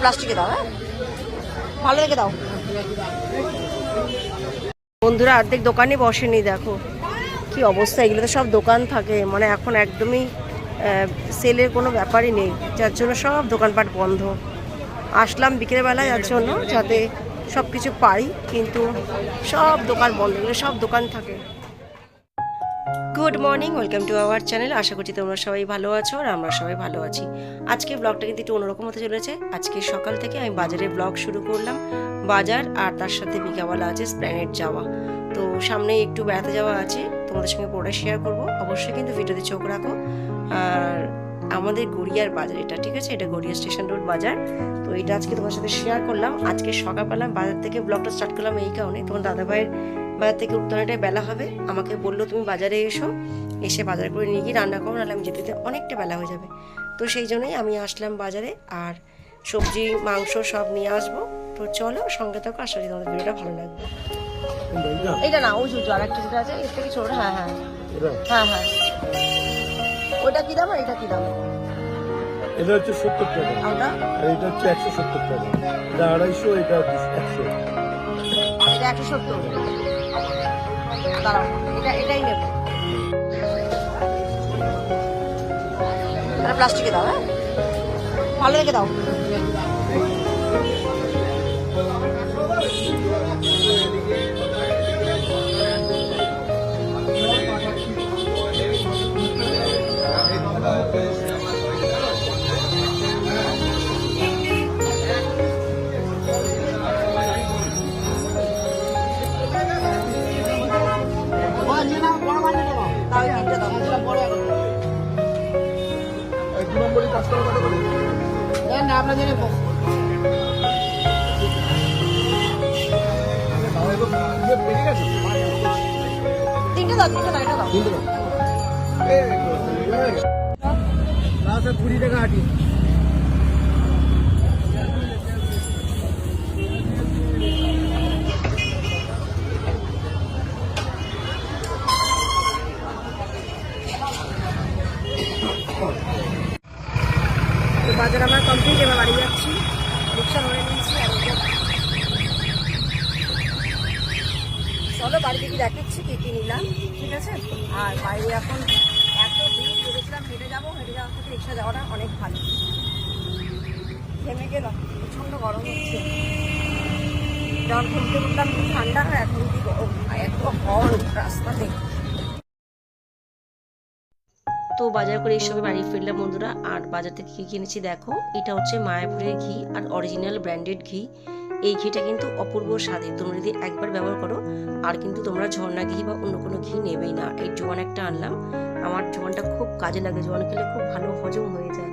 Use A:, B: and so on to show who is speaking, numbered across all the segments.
A: প্লাস্টিকে দাও হ্যাঁ? ভালো রেখে দাও। বন্ধুরা, অর্ধেক দোকানই বসেনি, দেখো। কি অবস্থা? এগুলো তো সব দোকান থাকে। মানে এখন একদমই সেলের কোনো ব্যাপারই নেই। যার জন্য সব দোকানপাট বন্ধ। আসলাম বিকেলবেলা যার জন্য, যাতে সব কিছু পাই, কিন্তু সব দোকান বন্ধ। সব দোকান থাকে। Good morning welcome to our channel আশা করছি তোমরা সবাই ভালো আছো আর আমরা সবাই ভালো আছি। আজকে ব্লগটা কিন্তু একটু অন্যরকম হতে চলেছে। আজকে সকাল থেকে আমি বাজারে ব্লগ শুরু করলাম। বাজার আর তার সাথে বিকাবেলা আছে স্প্ল্যানেট যাওয়া। তো সামনে একটু বেড়াতে যাওয়া আছে। তোমাদের সঙ্গে পুরোটা শেয়ার করব। অবশ্যই কিন্তু ভিডিওতে চোখ রাখো। আর আমাদের গড়িয়ার বাজার এটা, ঠিক আছে? এটা গড়িয়া স্টেশন রোড বাজার। তো এটা আজকে তোমার সাথে শেয়ার করলাম। আজকে সকালবেলা বাজার থেকে ব্লগটা স্টার্ট করলাম এই কারণে। তোমার দাদাভাইয়ের বাজার থেকে উত্তরণটায় বেলা হবে। আমাকে বলল তুমি বাজারে এসো এসে বাজার করে নিয়ে গিয়ে রান্না করো নাহলে আমি যেতে যেতে অনেকটা বেলা হয়ে যাবে। তো সেই জন্যই আমি আসলাম বাজারে আর সবজি মাংস সব নিয়ে আসব। তো চলো সঙ্গে থাকো আশা করি তোমাদের ভিডিওটা ভালো লাগবে। এইটা না ওই জুজু আর একটা যেটা আছে এর থেকে ছোট হ্যাঁ হ্যাঁ। হ্যাঁ হ্যাঁ। ওইটা কি দাম আর এটা কি দাম?
B: এটা হচ্ছে সত্তর টাকা। আর এটা হচ্ছে একশো সত্তর টাকা। এটা আড়াইশো এটা একশো।
A: এটা একশো সত্তর। দাঁড়াও এটা এটাই নেব। প্লাস্টিকে দাও হ্যাঁ? ভালো রেখে দাও। তিনটে বাজার আমার কমপ্লিট এবার বাড়ি যাচ্ছি। রিক্সা ধরে নিয়েছি চলো বাড়িতে কি দেখাচ্ছি? কি কি নিলাম? ঠিক আছে? আর বাইরে এখন এত ভিড়, ভেবেছিলাম হেঁটে যাব, হেঁটে যাওয়ার থেকে রিক্সা যাওয়াটা অনেক ভালো। থেমে গেলাম, প্রচণ্ড গরম হচ্ছে। যখন ঘুরতে কি ঠান্ডা হয়, এখন কি এত হল রাস্তাতে। তো বাজার করে এই সবে বাড়ি ফিরলাম বন্ধুরা। আর বাজার থেকে কী কিনেছি দেখো? এটা হচ্ছে মায়াপুরের ঘি আর অরিজিনাল ব্র্যান্ডেড ঘি। এই ঘিটা কিন্তু অপূর্ব স্বাদের তোমরা যদি একবার ব্যবহার করো, আর কিন্তু তোমরা ঝর্ণা ঘি বা অন্য কোনো ঘি নেবেই না। এই জোয়ান একটা আনলাম। আমার জোয়ানটা খুব কাজে লাগে। জোয়ান খেলে খুব ভালো হজম হয়ে যায়।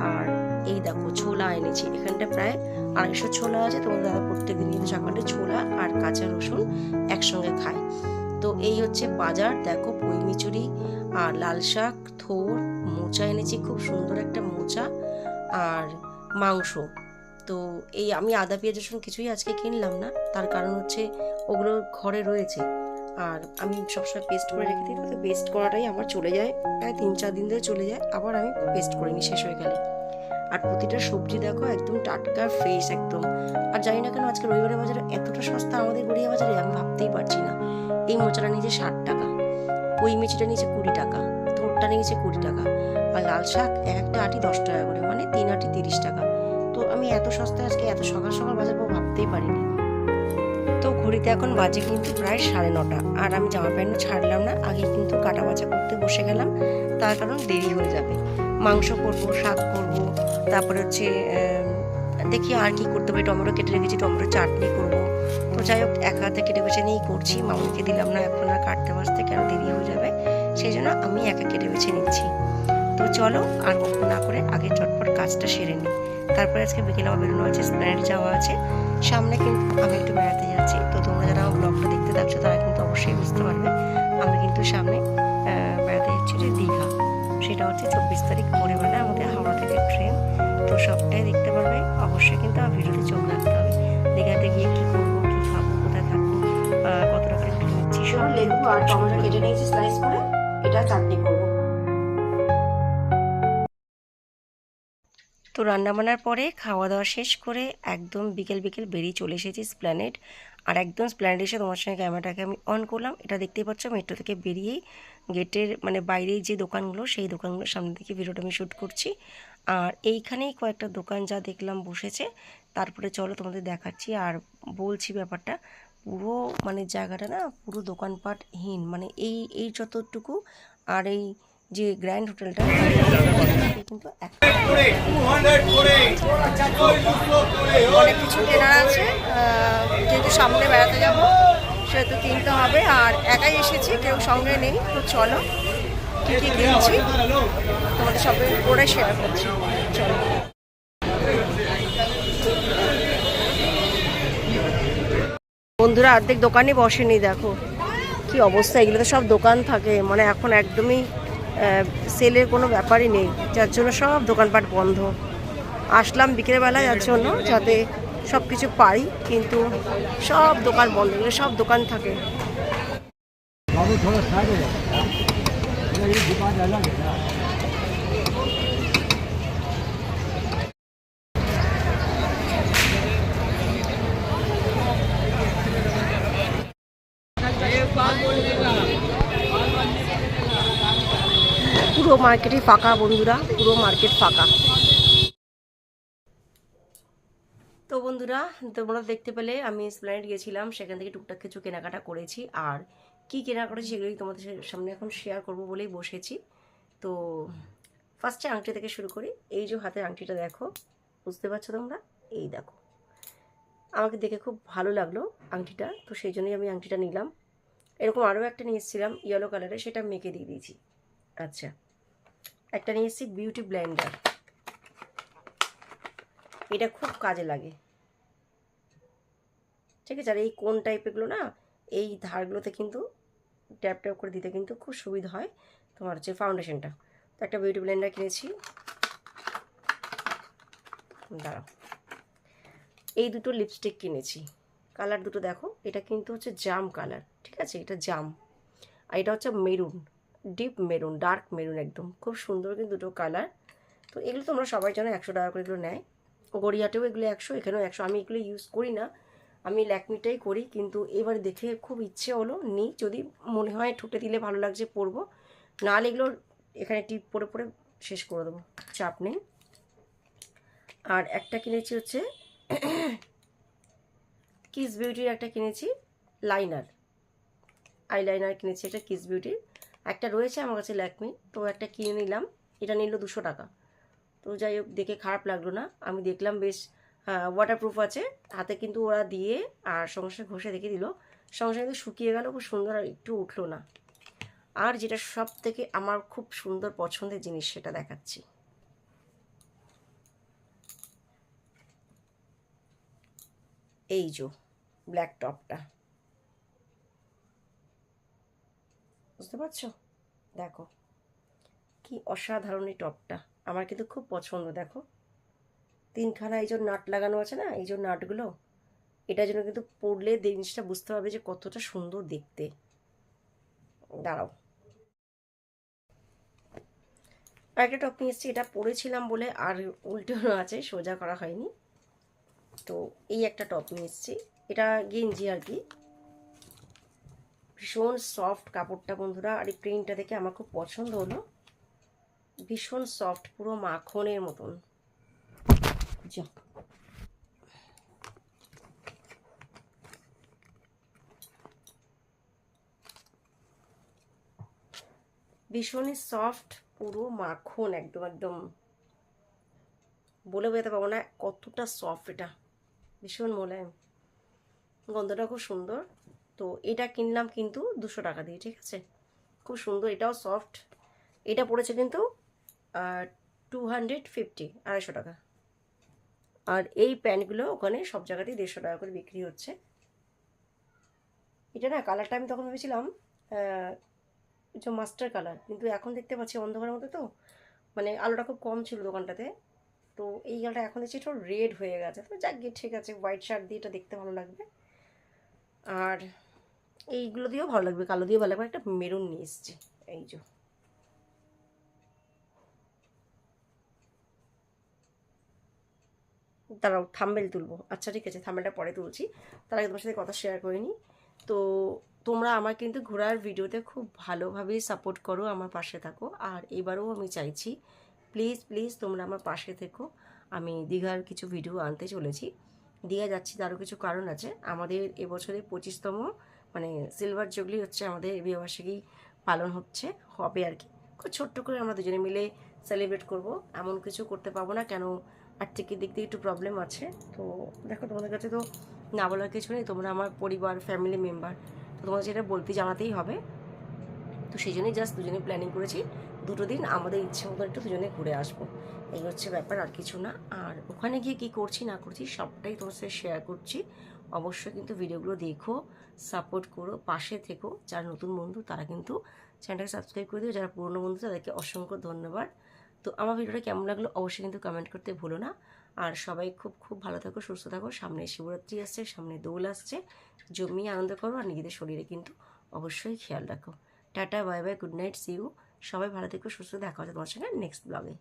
A: আর এই দেখো, ছোলা এনেছি। এখানটা প্রায় আড়াইশো ছোলা আছে। তোমার দাদা প্রত্যেক দিন কিন্তু সকালে ছোলা আর কাঁচা রসুন একসঙ্গে খায়। তো এই হচ্ছে বাজার। দেখো, পই মিচুরি আর লাল শাক, থোর, মোচা এনেছি। খুব সুন্দর একটা মোচা আর মাংস। তো এই আমি আদা, পেঁয়াজ, রসুন কিছুই আজকে কিনলাম না। তার কারণ হচ্ছে ওগুলো ঘরে রয়েছে। আর আমি সবসময় পেস্ট করে রেখে দিই তো পেস্ট করাটাই আমার চলে যায়, প্রায় তিন, চার দিন ধরে চলে যায়। আবার আমি পেস্ট করে নিই শেষ হয়ে গেলে। আর প্রতিটা সবজি দেখো, একদম টাটকা ফ্রেশ একদম। আর জানি না কেন আজকে রবিবারের বাজারে এতটা সস্তা আমাদের গড়িয়া বাজারে, আমি ভাবতেই পারছি না। এই মোচাটা নিয়েছে ষাট টাকা পুঁই মিচিটা নিয়েছে কুড়ি টাকা থোরটা নিয়েছে কুড়ি টাকা। আর লাল শাক এক একটা আটি দশ টাকা করে মানে তিন আটি তিরিশ টাকা। আমি এত সস্তায় আজকে এত সকাল সকাল বাজার পাবো ভাবতেই পারিনি। তো ঘড়িতে এখন বাজে কিন্তু প্রায় সাড়ে নটা। আর আমি জামা প্যান্টও ছাড়লাম না, আগে কিন্তু কাটা বাছা করতে বসে গেলাম। তার কারণ দেরি হয়ে যাবে। মাংস করব, শাক করব, তারপরে হচ্ছে দেখি আর কি করতে পারি টমেটো কেটে রেখেছি, টমেটো চাটনি করব। তো যাই হোক, এক হাতে কেটে বেছে নিয়েই করছি। মামুনিকে দিলাম না, এখন আর কাটতে বাঁচতে কেন দেরি হয়ে যাবে? সেই জন্য আমি একা কেটে বেছে নিচ্ছি। তো চলো আর না করে আগে চটপট কাজটা সেরে নিই। তারপরে আজকে বিকেলে আমার বেরোনো আছে স্প্ল্যানেট যাওয়া আছে। সামনে কিন্তু আমি একটু বেড়াতে যাচ্ছি। তো তোমরা যারা আমার ব্লগটা দেখতে থাকছো তারা কিন্তু অবশ্যই বুঝতে পারবে। আমি কিন্তু সামনে বেড়াতে যাচ্ছি যে দীঘা। সেটা হচ্ছে চব্বিশ তারিখ ভোরবেলা আমাদের হাওড়া থেকে ট্রেন তো সবটাই দেখতে পারবে। অবশ্যই কিন্তু আমার ভিডিওতে চোখ রাখতে হবে। দীঘাতে গিয়ে কী করব কী খাব কোথায় থাকব কত টাকা একটু নিচ্ছি সব লেবু আর টমেটো কেটে নিয়েছি স্লাইস করে। এটা চাটনি করব। রান্নাবান্নার পরে খাওয়া দাওয়া শেষ করে একদম বিকেল বিকেল বেরিয়ে চলে এসেছি স্প্ল্যানেড আর একদম স্প্ল্যানেড এসে তোমার সঙ্গে ক্যামেরাটাকে আমি অন করলাম। এটা দেখতেই পাচ্ছ মেট্রো থেকে বেরিয়েই গেটের মানে বাইরেই যে দোকানগুলো, সেই দোকানগুলোর সামনে থেকে ভিডিওটা আমি শ্যুট করছি। আর এইখানেই কয়েকটা দোকান যা দেখলাম বসেছে, তারপরে চলো তোমাদের দেখাচ্ছি। আর বলছি ব্যাপারটা, পুরো মানে জায়গাটা না, পুরো দোকানপাটহীন। মানে এই এই যতটুকু আর এই যে গ্র্যান্ড হোটেলটা। কিন্তু অনেক কিছু কেনার আছে। যেহেতু সামনে বেড়াতে যাব, সেহেতু কিনতে হবে। আর একাই এসেছি, কেউ সঙ্গে নেই। তো চলো, কী কী কিনছি? তোমাদের সবাই করে শেয়ার করছি। চলো। বন্ধুরা, অর্ধেক দোকানই বসেনি, দেখো। কি অবস্থা? এগুলো তো সব দোকান থাকে। মানে এখন একদমই সেলের কোনো ব্যাপারই নেই। যার জন্য সব দোকানপাট বন্ধ। আসলাম বিকেলবেলায় যার জন্য, যাতে সব কিছু পাই, কিন্তু সব দোকান বন্ধ সব দোকান থাকে। পুরো মার্কেটই ফাঁকা বন্ধুরা, পুরো মার্কেট ফাঁকা। তো বন্ধুরা, তোমরা দেখতে পেলে আমি স্প্ল্যানেট গেছিলাম, সেখান থেকে টুকটাক কিছু কেনাকাটা করেছি। আর কি কেনা করেছি সেগুলোই তোমাদের সামনে এখন শেয়ার করব বলেই বসেছি। তো ফার্স্টে আংটি থেকে শুরু করি। এই যে হাতের আংটিটা দেখো, বুঝতে পারছ তোমরা? এই দেখো। আমাকে দেখে খুব ভালো লাগল আংটিটা, তো সেই জন্যই আমি আংটিটা নিলাম। এরকম আরও একটা নিয়ে এসেছিলাম ইয়েলো কালারে সেটা মেকে দিয়ে দিয়েছি। আচ্ছা। একটা নিয়ে এসেছি বিউটি ব্লেন্ডার। এটা খুব কাজে লাগে। ঠিক আছে? আর এই কোন টাইপেরগুলো না, এই ধারগুলোতে কিন্তু ট্যাপ ট্যাপ করে দিতে কিন্তু খুব সুবিধা হয় তোমার হচ্ছে ফাউন্ডেশনটা তো একটা বিউটি ব্লেন্ডার কিনেছি। দাঁড়াও। এই দুটো লিপস্টিক কিনেছি। কালার দুটো দেখো, এটা কিন্তু হচ্ছে জাম কালার ঠিক আছে? এটা জাম। আর এটা হচ্ছে maroon deep maroon, dark maroon একদম। খুব সুন্দর কিন্তু দুটো কালার। তো এগুলো তোমরা সবাই জানো, একশো টাকা করে এগুলো নেয়। গড়িয়াতেও এগুলো একশো, এখানেও একশো। আমি এগুলো ইউজ করি না। আমি ল্যাকমিটাই করি, কিন্তু এবার দেখে খুব ইচ্ছে হলো নিই। যদি মনে হয় ঠুটে দিলে ভালো লাগছে, পরবো। নাহলে এগুলো এখানে টিপ পরে পরে শেষ করে দেবো। চাপ নেই। আর একটা কিনেছি হচ্ছে কিস বিউটির একটা কিনেছি লাইনার আই লাইনার কিনেছি এটা কিস বিউটির একটা রয়েছে আমার কাছে ল্যাকমি, তো একটা কিনে নিলাম। এটা নিল দুশো টাকা। তো যাই হোক, দেখে খারাপ লাগল না। আমি দেখলাম বেশ ওয়াটারপ্রুফ আছে। হাতে কিন্তু ওরা দিয়ে আর সঙ্গে সঙ্গে ঘষে রেখে দিল। সঙ্গে সঙ্গে শুকিয়ে গেল, খুব সুন্দর আর একটু উঠল না। আর যেটা সব থেকে আমার খুব সুন্দর পছন্দের জিনিস সেটা দেখাচ্ছি। এই যে ব্ল্যাক টপটা বুঝতে পারছ? দেখো, কি অসাধারণ এই টপটা। আমার কিন্তু খুব পছন্দ, দেখো। তিনখানা এই যে নাট লাগানো আছে না, এই যে নাটগুলো এটার জন্য কিন্তু পড়লে জিনিসটা বুঝতে পারবে যে কতটা সুন্দর দেখতে। দাঁড়াও। আরেকটা টপ নিয়ে এসেছি, এটা পরেছিলাম বলে আর উল্টোনো আছে, সোজা করা হয়নি। তো এই একটা টপ নিয়ে এসেছি, এটা গেঞ্জি আর কি। ভীষণ সফট কাপড়টা, বন্ধুরা। আর এই প্রিন্টটা দেখে আমার খুব পছন্দ হলো। ভীষণ সফট পুরো মাখনের মতন। যা ভীষণই সফট পুরো মাখন একদম একদম। বলে বোঝাতে পারব না কতটা সফট এটা। ভীষণ মোলায়েম। গন্ধটা খুব সুন্দর। তো এটা কিনলাম কিন্তু দুশো টাকা দিয়ে, ঠিক আছে? খুব সুন্দর, এটাও সফট এটা পড়েছে কিন্তু টু হান্ড্রেড ফিফটি আড়াইশো টাকা। আর এই প্যান্টগুলো ওখানে সব জায়গাতেই দেড়শো টাকা করে বিক্রি হচ্ছে। এটা না, কালারটা আমি তখন ভেবেছিলাম যে মাস্টার কালার, কিন্তু এখন দেখতে পাচ্ছি অন্ধকারের মধ্যে তো। মানে আলোটা খুব কম ছিল দোকানটাতে। তো এই গালটা এখন দেখছি একটু রেড হয়ে গেছে। তো যাক গিয়ে ঠিক আছে হোয়াইট শার্ট দিয়ে এটা দেখতে ভালো লাগবে। আর এইগুলো দিয়েও ভালো লাগবে, কালো দিয়েও ভালো লাগবে। একটা মেরুন নিয়ে এসছি, এই যে। দাঁড়াও, থাম্বেল তুলবো। আচ্ছা ঠিক আছে, থাম্বেলটা পরে তুলছি। তার আগে তোমার সাথে কথা শেয়ার করিনি তো তোমরা আমার কিন্তু ঘোরার ভিডিওতে খুব ভালোভাবেই সাপোর্ট করো আমার পাশে থাকো। আর এবারেও আমি চাইছি প্লিজ প্লিজ তোমরা আমার পাশে থেকো। আমি দীঘার কিছু ভিডিও আনতে চলেছি। দীঘা যাচ্ছি, তারও কিছু কারণ আছে। আমাদের এবছরে পঁচিশতম মানে সিলভার জুগলি হচ্ছে আমাদের বিবাহবার্ষিকী পালন হচ্ছে, হবে আর কি। খুব ছোট্ট করে আমরা দুজনে মিলে সেলিব্রেট করব। এমন কিছু করতে পারব না, কেন আর্থিকের দিক দিয়ে একটু প্রবলেম আছে। তো দেখো, তোমাদের কাছে তো না বলার কিছু নেই। তোমরা আমার পরিবার ফ্যামিলি মেম্বার তো তোমাদের যেটা বলতে জানাতেই হবে। তো সেই জন্যই জাস্ট দুজনে প্ল্যানিং করেছি। দুটো দিন আমাদের ইচ্ছে মতো একটু দুজনে ঘুরে আসব। এই হচ্ছে ব্যাপার, আর কিছু না। আর ওখানে গিয়ে কী করছি, না করছি, সবটাই তোমার সাথে শেয়ার করছি। অবশ্যই কিন্তু ভিডিওগুলো দেখো সাপোর্ট করো, পাশে থেকো। যারা নতুন বন্ধু, তারা কিন্তু চ্যানেলটাকে সাবস্ক্রাইব করে দিও। যারা পুরনো বন্ধু, তাদেরকে অসংখ্য ধন্যবাদ। তো আমার ভিডিওটা কেমন লাগল অবশ্যই কিন্তু কমেন্ট করতে ভুলো না। আর সবাই খুব খুব ভালো থাকো, সুস্থ থাকো। সামনে শিবরাত্রি আসছে, সামনে দোল আসছে। জমিয়ে আনন্দ করো আর নিজেদের শরীরে কিন্তু অবশ্যই খেয়াল রাখো। Tata bye bye good night see you সবাই ভালো থেকো, সুস্থ দেখা হচ্ছে তোমার সঙ্গে নেক্সট ব্লগে